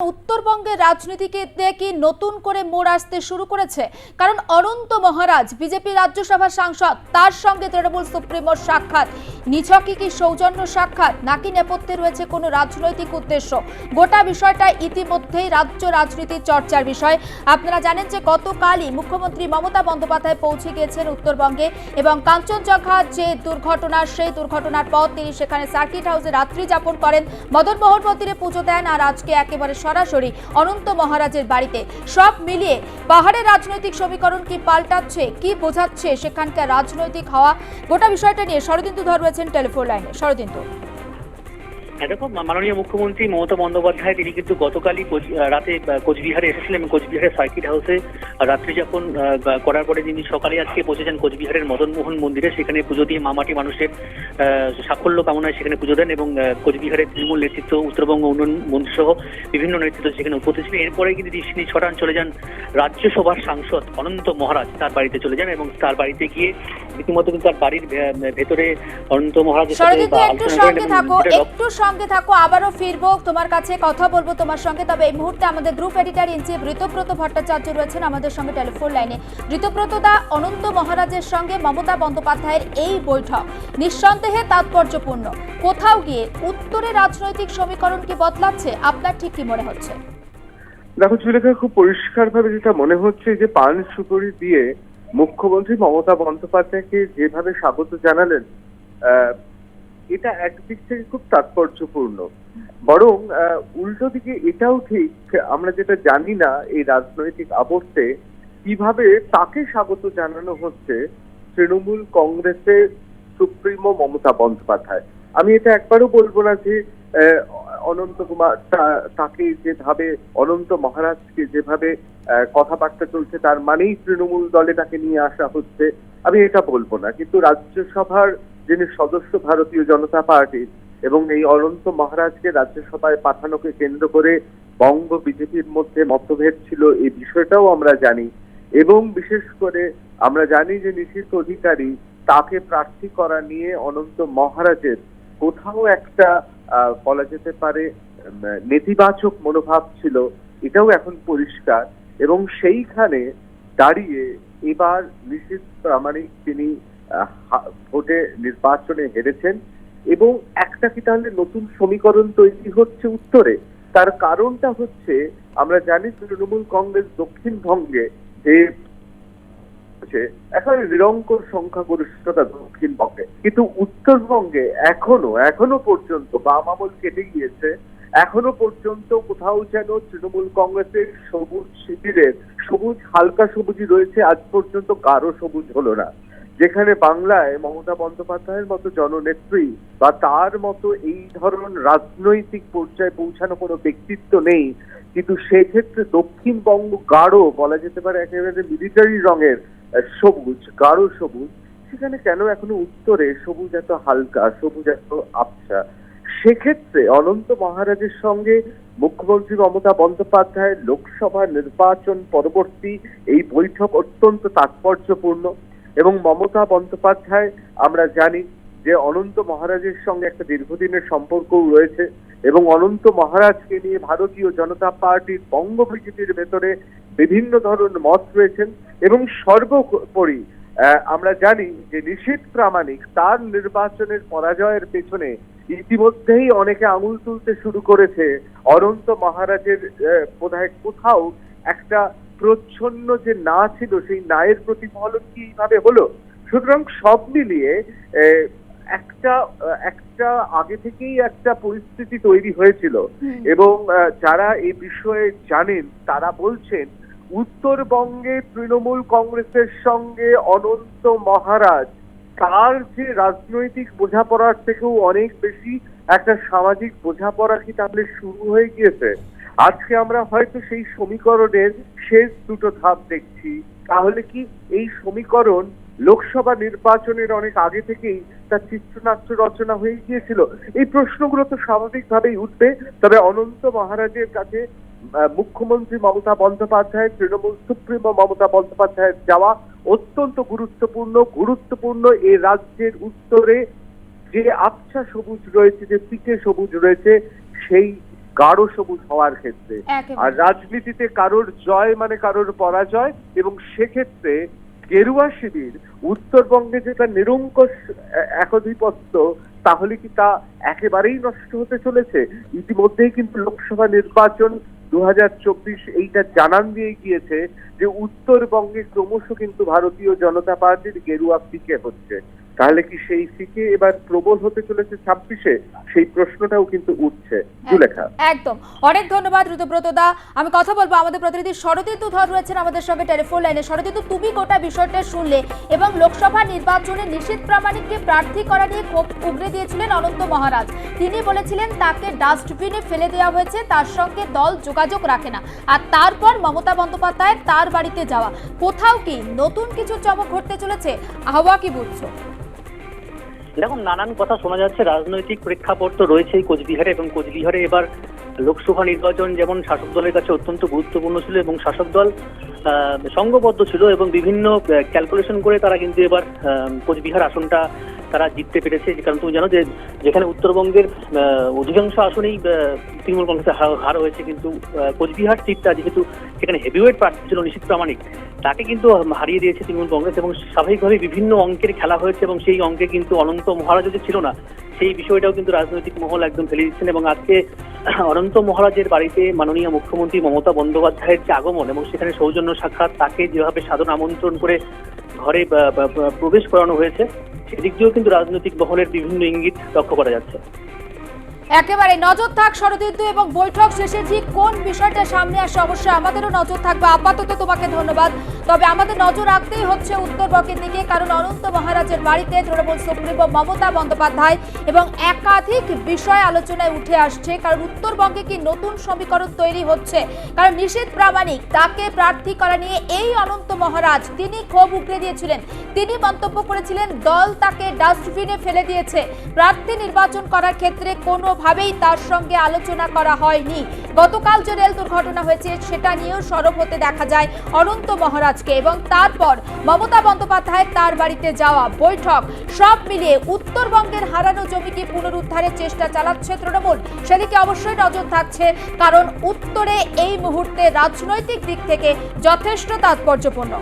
উত্তরবঙ্গের রাজনীতিকে কি নতুন করে মোড় আসতে শুরু করেছে? কারণ অনন্ত মহারাজ, বিজেপি রাজ্যসভার সাংসদ, তার সঙ্গে তৃণমূল সুপ্রিমোর সাক্ষাৎ। নিছকই কি সৌজন্য সাক্ষাৎ? নাকি নেপথ্যে রয়েছে কোনো রাজনৈতিক উদ্দেশ্য? গোটা বিষয়টা ইতিমধ্যেই রাজ্য রাজনীতির চর্চার বিষয়। আপনারা জানেন যে গতকালই মুখ্যমন্ত্রী মমতা বন্দ্যোপাধ্যায় পৌঁছে গিয়েছেন উত্তরবঙ্গে এবং কাঞ্চনজঙ্ঘা যে দুর্ঘটনা, সেই দুর্ঘটনার পর তিনি সেখানে সার্কিট হাউসে রাত্রি যাপন করেন। মদন মোহন মন্দিরে পুজো দেন আর আজকে একেবারে সরাসরি অনন্ত মহারাজের বাড়িতে। সব মিলিয়ে পাহাড়ের রাজনৈতিক সমীকরণ কি পাল্টাচ্ছে, কি বোঝাচ্ছে সেখানকার রাজনৈতিক হওয়া? গোটা বিষয়টা নিয়ে শরদিন্দু ধর রয়েছেন টেলিফোন লাইনে। শরদিন্দু। দেখো মাননীয় মুখ্যমন্ত্রী মমতা বন্দ্যোপাধ্যায় তিনি কিন্তু গতকালই রাতে কোচবিহারে এসেছিলেন। এবং কোচবিহারের সার্কিট হাউসে রাত্রি যাপন আহ, করার পরে তিনি সকালে আজকে পৌঁছেছেন কোচবিহারের মদনমোহন মন্দিরে সেখানে পুজো দিয়ে মামাটি মানুষের সাফল্য কামনায় সেখানে পুজো দেন এবং কোচবিহারের তৃণমূল নেতৃত্ব উত্তরবঙ্গ উন্নয়ন মন্ত্রী সহ বিভিন্ন নেতৃত্ব সেখানে উপস্থিত ছিলেন। এরপরে কিন্তু তিনি ছড়ান চলে যান রাজ্যসভার সাংসদ অনন্ত মহারাজ তার বাড়িতে চলে যান এবং তার বাড়িতে গিয়ে রীতিমতো কিন্তু তার বাড়ির ভেতরে অনন্ত একটু আলোচনা করেন এবং সঙ্গে থাকো, আবারও ফিরবো, তোমার কাছে কথা বলব তোমার সঙ্গে। তবে এই মুহূর্তে আমাদের group editor in chief Ritabrata Bhattacharya রয়েছেন আমাদের সঙ্গে টেলিফোন লাইনে। ঋতব্রত দা অনন্ত মহারাজের সঙ্গে মমতা বন্দ্যোপাধ্যায়ের এই বৈঠক। নিঃসন্দেহে তাৎপর্যপূর্ণ। কোথাও গিয়ে উত্তরে রাজনৈতিক সমীকরণ কি বদলাচ্ছে? আপনার ঠিক কি মনে হচ্ছে? দেখো চুলেখা খুব পরিষ্কারভাবে যেটা মনে হচ্ছে যে পান সুপারি দিয়ে মুখ্যমন্ত্রী মমতা বন্দ্যোপাধ্যায়কে যেভাবে স্বাগত জানালেন এটা একদিক থেকে খুব তাৎপর্যপূর্ণ। বরং উল্টো দিকে এটাও ঠিক, আমরা যেটা জানি না এই রাজনৈতিক আবর্তে কীভাবে তাকে স্বাগত জানানো হচ্ছে তৃণমূল কংগ্রেসের সুপ্রিমো মমতা বন্দ্যোপাধ্যায়। আমি এটা একবারও বলব না যে অনন্ত কুমার তাকে যেভাবে, অনন্ত মহারাজকে যেভাবে কথাবার্তা চলছে, তার মানেই তৃণমূল দলে তাকে নিয়ে আসা হচ্ছে, আমি এটা বলব না। কিন্তু রাজ্যসভার যিনি সদস্য ভারতীয় জনতা পার্টির এবং এই অনন্ত মহারাজকে রাজ্যসভায় পাঠানোকে কেন্দ্র করে বঙ্গ বিজেপির মধ্যে মতভেদ ছিল, এই বিষয়টাও আমরা জানি। এবং বিশেষ করে আমরা জানি যে নিশীথ অধিকারী তাকে প্রার্থী করা নিয়ে অনন্ত মহারাজের কোথাও একটা বলা যেতে পারে নেতিবাচক মনোভাব ছিল, এটাও এখন পরিষ্কার। এবং সেইখানে দাঁড়িয়ে এবার নিশ্চিত প্রামাণিক তিনি ভোটে নির্বাচনে হেরেছেন এবং একটা কি তাহলে নতুন সমীকরণ তৈরি হচ্ছে উত্তরে? তার কারণটা হচ্ছে, আমরা জানি তৃণমূল কংগ্রেস দক্ষিণবঙ্গে যে একেবারে নিরঙ্কুশ সংখ্যাগরিষ্ঠতা দক্ষিণবঙ্গে কিন্তু উত্তরবঙ্গে এখনও এখনও পর্যন্ত বাম আমল কেটে গিয়েছে। এখনও পর্যন্ত কোথাও যেন তৃণমূল কংগ্রেসের সবুজ শিবিরের সবুজ, হালকা সবুজই রয়েছে। আজ পর্যন্ত কারও সবুজ হলো না। যেখানে বাংলায় মমতা বন্দ্যোপাধ্যায়ের মতো জননেত্রী বা তার মতো এই ধরনের রাজনৈতিক পর্যায়ে পৌঁছানো কোনো ব্যক্তিত্ব নেই, কিন্তু সেক্ষেত্রে দক্ষিণবঙ্গ গাঢ়, বলা যেতে পারে একেবারে মিলিটারি রঙের সবুজ, গাঢ় সবুজ, সেখানে কেন এখনও উত্তরে সবুজ এত হালকা, সবুজ এত আবছা? সেক্ষেত্রে অনন্ত মহারাজের সঙ্গে মুখ্যমন্ত্রী মমতা বন্দ্যোপাধ্যায় লোকসভা নির্বাচন পরবর্তী এই বৈঠক অত্যন্ত তাৎপর্যপূর্ণ। এবং মমতা বন্দ্যোপাধ্যায়, আমরা জানি যে অনন্ত মহারাজের সঙ্গে একটা দীর্ঘদিনের সম্পর্কও রয়েছে এবং অনন্ত মহারাজকে নিয়ে ভারতীয় জনতা পার্টির বঙ্গ বিজেপির ভেতরে বিভিন্ন ধরনের মত রয়েছেন এবং সর্বোপরি আমরা জানি যে নিশীথ প্রামাণিক তার নির্বাচনের পরাজয়ের পেছনে ইতিমধ্যেই অনেকে আঙুল তুলতে শুরু করেছে অনন্ত মহারাজের বোধহয় কোথাও একটা প্রচ্ছন্ন যে না ছিল সেই নায়ের প্রতিফলন কি এইভাবে হলো? সুতরাং সব মিলিয়ে একটা একটা আগে থেকেই একটা পরিস্থিতি তৈরি হয়েছিল। এবং যারা এই বিষয়ে জানেন তারা বলছেন উত্তরবঙ্গে তৃণমূল কংগ্রেসের সঙ্গে অনন্ত মহারাজ তার যে রাজনৈতিক বোঝাপড়ার থেকেও অনেক বেশি একটা সামাজিক বোঝাপড়া কি তাহলে শুরু হয়ে গিয়েছে? আজকে আমরা হয়তো সেই সমীকরণের শেষ দুটো ধাপ দেখছি। তাহলে কি এই সমীকরণ লোকসভা নির্বাচনের অনেক আগে থেকেই তার চিত্রনাট্য রচনা হয়ে গিয়েছিল? এই প্রশ্নগুলো তো স্বাভাবিকভাবেই উঠবে। তবে অনন্ত মহারাজের কাছে মুখ্যমন্ত্রী মমতা বন্দ্যোপাধ্যায়, তৃণমূল সুপ্রিমো মমতা বন্দ্যোপাধ্যায়ের যাওয়া অত্যন্ত গুরুত্বপূর্ণ গুরুত্বপূর্ণ এই রাজ্যের উত্তরে যে আবছা সবুজ রয়েছে, যে পিকে সবুজ রয়েছে, সেই গাঢ় সবুজ হওয়ার ক্ষেত্রে। আর রাজনীতিতে কারোর জয় মানে কারোর পরাজয় এবং সেক্ষেত্রে গেরুয়া শিবির উত্তরবঙ্গে যেটা নিরঙ্কুশ একধিপত্য তাহলে কি তা একেবারেই নষ্ট হতে চলেছে? ইতিমধ্যেই কিন্তু লোকসভা নির্বাচন দু হাজার চব্বিশ এইটা জানান দিয়ে গিয়েছে যে উত্তরবঙ্গে ক্রমশ কিন্তু ভারতীয় জনতা পার্টির গেরুয়া ফিকে হচ্ছে। তাহলে কি সেই ফিকে এবার প্রবল হতে চলেছে ছাব্বিশে? সেই প্রশ্নটাও কিন্তু উঠছে। জুলেখা। একদম। অনেক ধন্যবাদ ঋতুব্রত দা। আমি কথা বলব আমাদের প্রতিনিধি শরদিতু ধর রয়েছেন আমাদের সঙ্গে টেলিফোন লাইনে। শরদিতু তুমি গোটা বিষয়টা শুনলে এবং লোকসভা নির্বাচনে নিশীত প্রামাণিককে প্রার্থী করা নিয়ে ক্ষোভ উগরে দিয়েছিলেন অনন্ত মহারাজ। তিনি বলেছিলেন তাকে ডাস্টবিনে ফেলে দেওয়া হয়েছে তার সঙ্গে দল যোগাযোগ রাখে না। আর তারপর মমতা বন্দ্যোপাধ্যায় তার বাড়িতে যাওয়া। কোথাও কি নতুন কিছু চমক ঘটতে চলেছে? হাওয়া কি বুঝছ? এরকম নানান কথা শোনা যাচ্ছে। রাজনৈতিক প্রেক্ষাপট তো রয়েছেই কোচবিহারে এবং কোচবিহারে এবার লোকসভা নির্বাচন যেমন শাসক দলের কাছে অত্যন্ত গুরুত্বপূর্ণ ছিল এবং শাসক দল সংঘবদ্ধ ছিল এবং বিভিন্ন ক্যালকুলেশন করে তারা কিন্তু এবার কোচবিহার আসনটা তারা জিততে পেরেছে কারণ তুমি জানো যে যেখানে উত্তরবঙ্গের অধিকাংশ আসনেই তৃণমূল কংগ্রেসের হার- হয়েছে কিন্তু কোচবিহার সিটটা যেহেতু সেখানে হেভিওয়েট প্রার্থী ছিল নিশীত প্রামাণিক, তাকে কিন্তু হারিয়ে দিয়েছে তৃণমূল কংগ্রেস এবং স্বাভাবিকভাবে বিভিন্ন অঙ্কের খেলা হয়েছে এবং সেই অঙ্কে কিন্তু অনন্ত মহারাজও যে ছিল না, সেই বিষয়টাও কিন্তু রাজনৈতিক মহল একদম ফেলে দিচ্ছেন এবং আজকে অনন্ত মহারাজের বাড়িতে মাননীয় মুখ্যমন্ত্রী মমতা বন্দ্যোপাধ্যায়ের যে আগমন এবং সেখানে সৌজন্য সাক্ষাৎ, তাকে যেভাবে সাধন আমন্ত্রণ করে ঘরে প্রবেশ করানো হয়েছে সেদিক দিয়েও কিন্তু রাজনৈতিক মহলের বিভিন্ন ইঙ্গিত লক্ষ্য করা যাচ্ছে। একেবারে নজর থাক শরদিদ্দু এবং বৈঠক শেষে ঠিক কোন বিষয়টা সামনে আসে অবশ্যই আমাদেরও নজর থাকবে। আপাতত তোমাকে ধন্যবাদ। তবে আমাদের নজর রাখতেই হচ্ছে উত্তরবঙ্গের দিকে, কারণ অনন্ত মহারাজের বাড়িতে তৃণমূল সুপ্রিমো মমতা বন্দ্যোপাধ্যায় এবং একাধিক বিষয় আলোচনায় উঠে আসছে। কারণ উত্তরবঙ্গে কি নতুন সমীকরণ তৈরি হচ্ছে? কারণ নিষেধ প্রামাণিক, তাকে প্রার্থী করা নিয়ে এই অনন্ত মহারাজ, তিনি ক্ষোভ উগড়ে দিয়েছিলেন। তিনি মন্তব্য করেছিলেন, দল তাকে ডাস্টবিনে ফেলে দিয়েছে। প্রার্থী নির্বাচন করার ক্ষেত্রে কোনোভাবেই তার সঙ্গে আলোচনা করা হয়নি। গতকাল যে রেল দুর্ঘটনা হয়েছে, সেটা নিয়েও সরব হতে দেখা যায় অনন্ত মহারাজকে এবং তারপর মমতা বন্দ্যোপাধ্যায় তার বাড়িতে যাওয়া বৈঠক। সব মিলিয়ে উত্তরবঙ্গের হারানো জমিকে পুনরুদ্ধারের চেষ্টা চালাচ্ছে তৃণমূল? সেদিকে অবশ্যই নজর থাকছে, কারণ উত্তরে এই মুহূর্তে রাজনৈতিক দিক থেকে যথেষ্ট তাৎপর্যপূর্ণ।